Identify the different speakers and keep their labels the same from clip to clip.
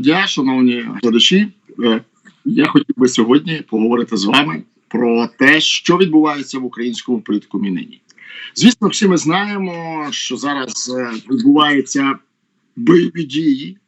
Speaker 1: дня, шановні глядачі. Е, Я хотів би сьогодні поговорити з вами про те, що відбувається в українському політикумі нині. Звісно, всі ми знаємо, що зараз е, відбуваються бойові дії,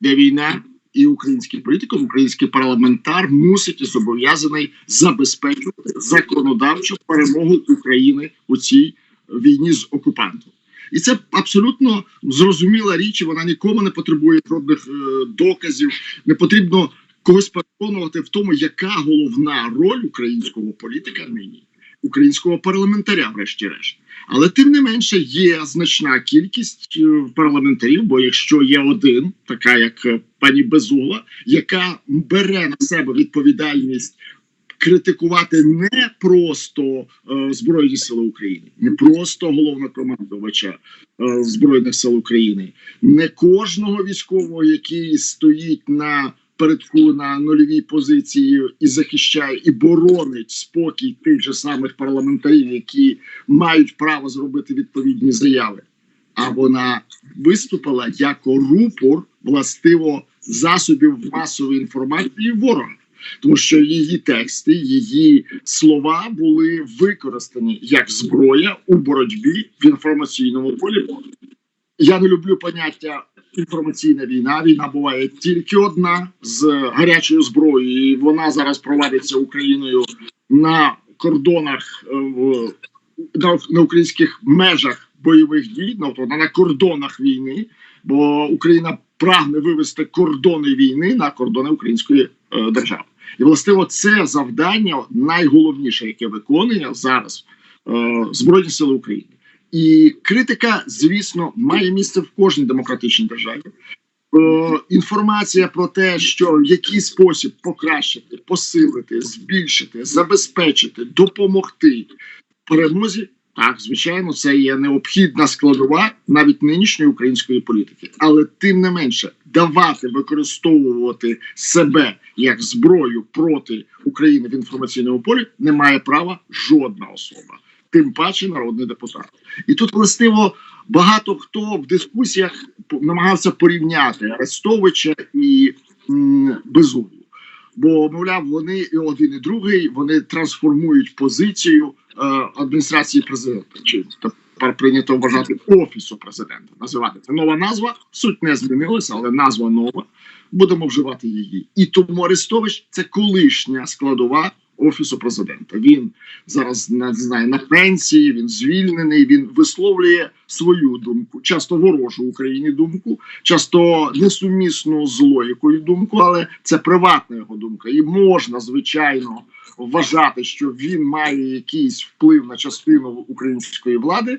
Speaker 1: де війна, і український політикум, український парламентар мусить і зобов'язаний забезпечувати законодавчу перемогу України у цій війні з окупантом. І це абсолютно зрозуміла річ, і вона нікому не потребує жодних е, доказів. Не потрібно когось переконувати в тому, яка головна роль українського політика нині, українського парламентаря, врешті-решт. Але тим не менше є значна кількість е, парламентарів, бо якщо є один, така як е, пані Безула, яка бере на себе відповідальність критикувати не просто е, Збройні Сили України, не просто головнокомандувача е, Збройних сил України, не кожного військового, який стоїть на передку на нульовій позиції і захищає і боронить спокій тих же самих парламентарів, які мають право зробити відповідні заяви. А вона виступила як рупор властиво засобів масової інформації ворога тому що її тексти, її слова були використані як зброя у боротьбі в інформаційному полі. Я не люблю поняття інформаційна війна. Війна буває тільки одна з гарячою зброєю. і Вона зараз проводиться Україною на кордонах е, на, українських межах бойових дій, ну, на кордонах війни, бо Україна прагне вивести кордони війни на кордони української е, держави. І властиво це завдання найголовніше, яке виконує зараз е, Збройні Сили України. І критика, звісно, має місце в кожній демократичній державі. Е, інформація про те, що в який спосіб покращити, посилити, збільшити, забезпечити, допомогти перемозі так, звичайно, це є необхідна складова навіть нинішньої української політики, але тим не менше давати використовувати себе як зброю проти України в інформаційному полі не має права жодна особа, тим паче народний депутат. І тут властиво багато хто в дискусіях намагався порівняти Арестовича і Безуму. Бо мовляв, вони і один і другий вони трансформують позицію адміністрації президента, чи тепер прийнято вважати офісу президента. Називати це нова назва. Суть не змінилася, але назва нова. Будемо вживати її. І тому Арестович це колишня складова офісу президента. Він зараз не знаю на пенсії. Він звільнений. Він висловлює свою думку, часто ворожу Україні думку, часто несумісну з логікою думку, але це приватна його думка, і можна звичайно вважати, що він має якийсь вплив на частину української влади,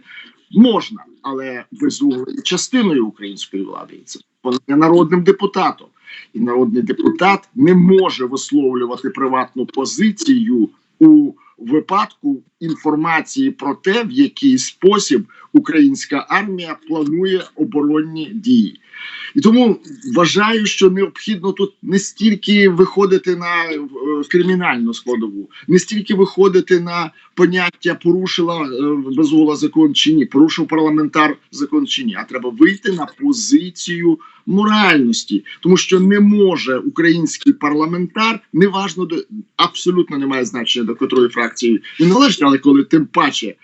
Speaker 1: можна, але безумовно частиною української влади це народним депутатом, і народний депутат не може висловлювати приватну позицію у випадку інформації про те, в який спосіб українська армія планує оборонні дії. І тому вважаю, що необхідно тут не стільки виходити на е, кримінальну складову, не стільки виходити на поняття порушила безгола закон чи ні, порушив парламентар закон чи ні. А треба вийти на позицію моральності, тому що не може український парламентар неважно до абсолютно немає значення до котрої фракції він належить, але коли тим паче.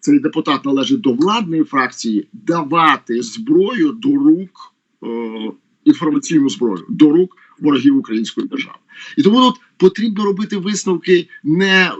Speaker 1: Цей депутат належить до владної фракції давати зброю до рук інформаційну зброю до рук ворогів української держави, і тому тут потрібно робити висновки не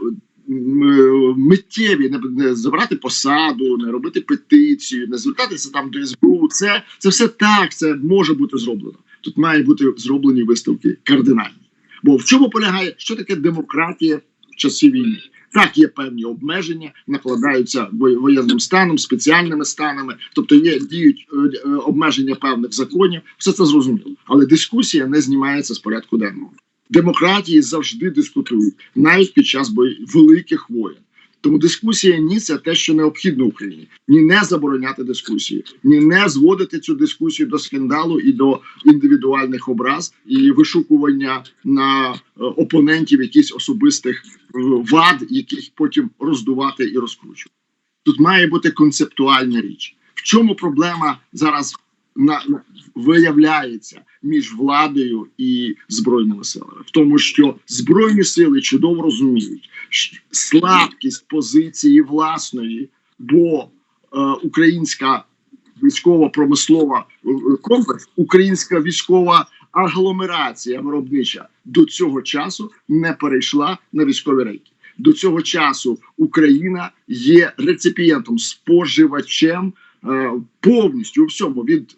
Speaker 1: Миттєві не, не забрати посаду, не робити петицію, не звертатися там до СБУ. Це це все так, це може бути зроблено. Тут мають бути зроблені виставки кардинальні. Бо в чому полягає, що таке демократія в часі війни? Так, є певні обмеження, накладаються воєнним станом, спеціальними станами, тобто є діють е, е, обмеження певних законів. Все це зрозуміло, але дискусія не знімається з порядку денного. Демократії завжди дискутують навіть під час великих воєн. Тому дискусія ні це те, що необхідно Україні, ні не забороняти дискусію, ні не зводити цю дискусію до скандалу і до індивідуальних образ і вишукування на е, опонентів якихось особистих е, вад, яких потім роздувати і розкручувати. Тут має бути концептуальна річ. В чому проблема зараз на, виявляється між владою і збройними силами, в тому, що збройні сили чудово розуміють слабкість позиції власної, бо е, українська військово-промислова е, комплекс, українська військова агломерація виробнича до цього часу не перейшла на військові рейки. До цього часу Україна є реципієнтом, споживачем е, повністю у всьому від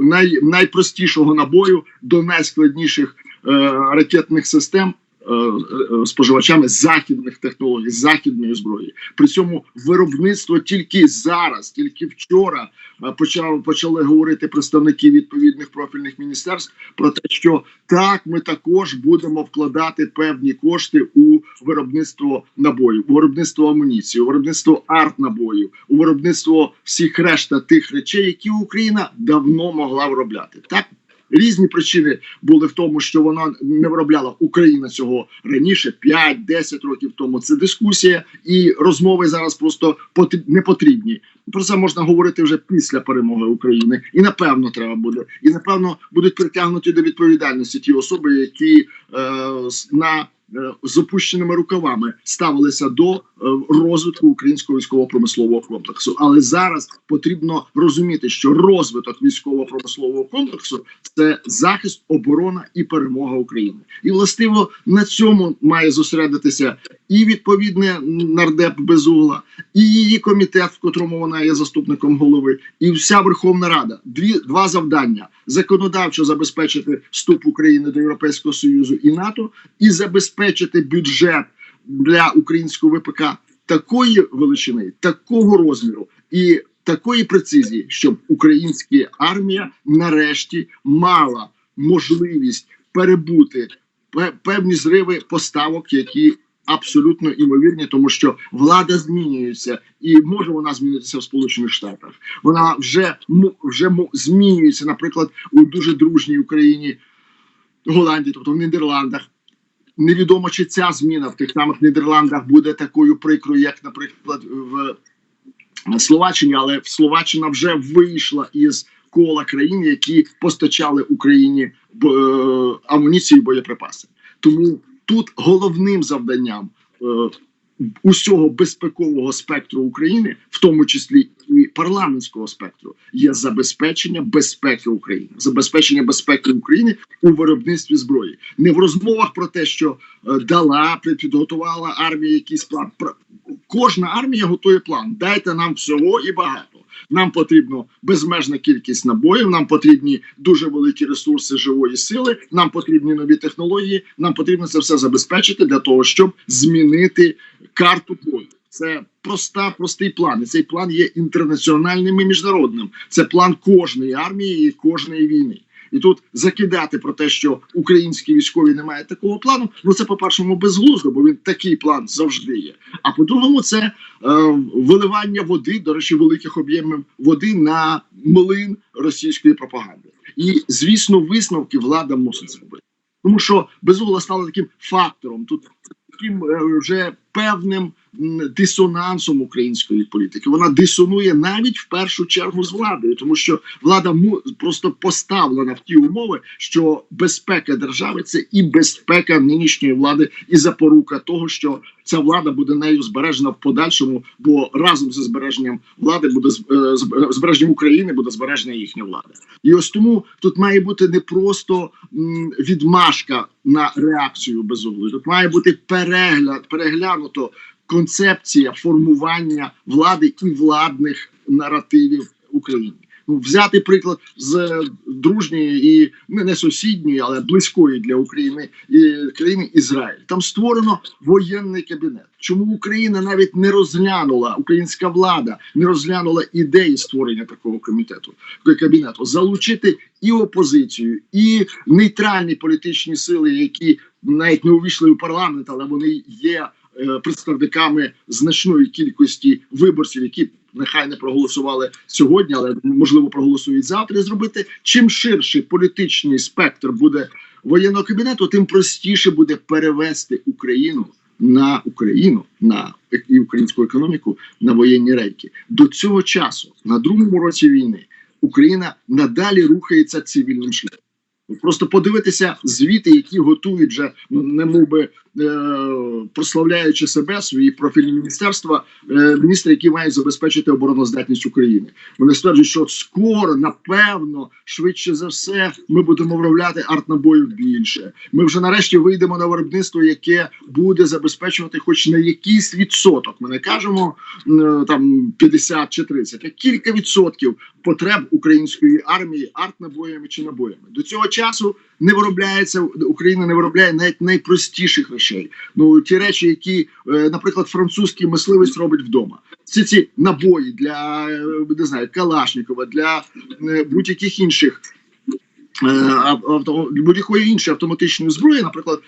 Speaker 1: най, найпростішого набою до найскладніших е, ракетних систем. Е, е, Споживачами західних технологій, західної зброї. При цьому виробництво тільки зараз, тільки вчора е, почав почали говорити представники відповідних профільних міністерств про те, що так ми також будемо вкладати певні кошти у виробництво набоїв, у виробництво амуніції, у виробництво арт-набоїв, у виробництво всіх решта тих речей, які Україна давно могла виробляти. Так різні причини були в тому, що вона не виробляла Україна цього раніше, 5-10 років тому. Це дискусія і розмови зараз просто не потрібні. Про це можна говорити вже після перемоги України, і напевно треба буде. І напевно будуть притягнуті до відповідальності ті особи, які е, на з опущеними рукавами ставилися до е, розвитку українського військово-промислового комплексу. Але зараз потрібно розуміти, що розвиток військово-промислового комплексу це захист, оборона і перемога України. І властиво на цьому має зосередитися і відповідне нардеп Безугла, і її комітет, в котрому вона є заступником голови, і вся Верховна Рада. Дві два завдання: законодавчо забезпечити вступ України до Європейського Союзу і НАТО, і забезпечити бюджет для українського ВПК такої величини, такого розміру і такої прецизії, щоб українська армія нарешті мала можливість перебути певні зриви поставок, які абсолютно імовірні, тому що влада змінюється, і може вона змінитися в Сполучених Штатах. Вона вже вже змінюється, наприклад, у дуже дружній Україні Голландії, тобто в Нідерландах. Невідомо, чи ця зміна в тих самих Нідерландах буде такою прикрою, як, наприклад, в Словаччині, але Словаччина вже вийшла із кола країн, які постачали Україні е, амуніцію і боєприпаси. Тому тут головним завданням е, усього безпекового спектру України, в тому числі і парламентського спектру, є забезпечення безпеки України, забезпечення безпеки України у виробництві зброї, не в розмовах про те, що е, дала підготувала армія якийсь план. Кожна армія готує план. Дайте нам всього і багато. Нам потрібно безмежна кількість набоїв. Нам потрібні дуже великі ресурси живої сили. Нам потрібні нові технології. Нам потрібно це все забезпечити для того, щоб змінити карту бою. Це проста, простий план. І цей план є інтернаціональним і міжнародним. Це план кожної армії і кожної війни. І тут закидати про те, що українські військові не мають такого плану. Ну це по першому безглуздо, бо він такий план завжди є. А по-другому, це е, виливання води, до речі, великих об'ємів води на млин російської пропаганди. І звісно, висновки влада мусить зробити, тому що безугла стала таким фактором. Тут таким е, вже певним дисонансом української політики. Вона дисонує навіть в першу чергу з владою, тому що влада просто поставлена в ті умови, що безпека держави це і безпека нинішньої влади, і запорука того, що ця влада буде нею збережена в подальшому, бо разом зі збереженням влади буде е, збереженням України буде збережена їхня влада. І ось тому тут має бути не просто відмашка на реакцію безуглої, тут має бути перегляд, переглянуто концепція формування влади і владних наративів в Україні. Ну, взяти приклад з дружньої і не, не сусідньої, але близької для України і країни Ізраїль. Там створено воєнний кабінет. Чому Україна навіть не розглянула українська влада, не розглянула ідеї створення такого комітету кабінету, залучити і опозицію, і нейтральні політичні сили, які навіть не увійшли в парламент, але вони є представниками значної кількості виборців, які нехай не проголосували сьогодні, але можливо проголосують завтра. Зробити чим ширший політичний спектр буде воєнного кабінету, тим простіше буде перевести Україну на Україну на і українську економіку на воєнні рейки. До цього часу, на другому році війни, Україна надалі рухається цивільним шляхом. Просто подивитися звіти, які готують вже ну, не мов би е, прославляючи себе свої профільні міністерства, е, міністри, які мають забезпечити обороноздатність України. Вони стверджують, що скоро, напевно, швидше за все, ми будемо виробляти артнабоїв більше. Ми вже нарешті вийдемо на виробництво, яке буде забезпечувати, хоч на якийсь відсоток. Ми не кажемо е, там 50 чи 30, а кілька відсотків потреб української армії артнабоями чи набоями. До цього часу не виробляється Україна не виробляє навіть найпростіших речей. Ну ті речі, які, е, наприклад, французький мисливець робить вдома. Це ці набої для е, не знаю, Калашникова, для е, будь-яких інших. Будь-якої іншої автоматичної зброї, наприклад,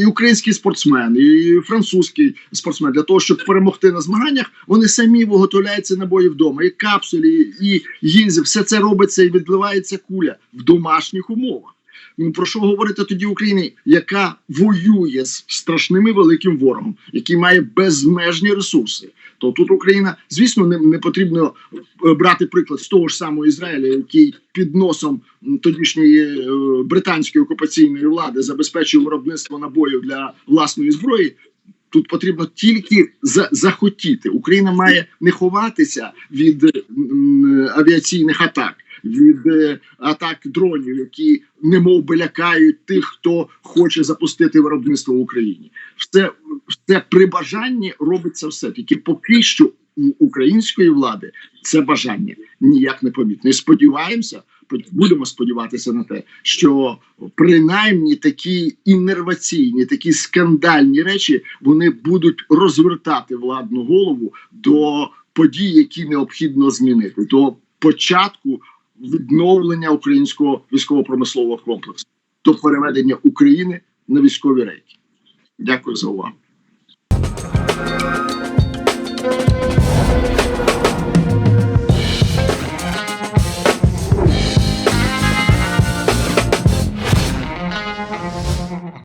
Speaker 1: і український спортсмен, і французький спортсмен для того, щоб перемогти на змаганнях, вони самі виготовляють ці набої вдома. І капсулі, і гільзи, все це робиться і відливається куля в домашніх умовах. Ну про що говорити тоді Україні, яка воює з страшними великим ворогом, який має безмежні ресурси? То тут Україна, звісно, не, не потрібно е, брати приклад з того ж самого Ізраїля, який під носом тодішньої е, британської окупаційної влади забезпечив виробництво набоїв для власної зброї. Тут потрібно тільки за, захотіти. Україна має не ховатися від м, авіаційних атак, від е, атак дронів, які немов би лякають тих, хто хоче запустити виробництво в Україні. Все, все при бажанні робиться все. Тільки поки що у української влади це бажання ніяк не помітно. І сподіваємося, будемо сподіватися на те, що принаймні такі інерваційні, такі скандальні речі вони будуть розвертати владну голову до подій, які необхідно змінити, до початку відновлення українського військово-промислового комплексу, до переведення України на військові рейки. Дякую за увагу.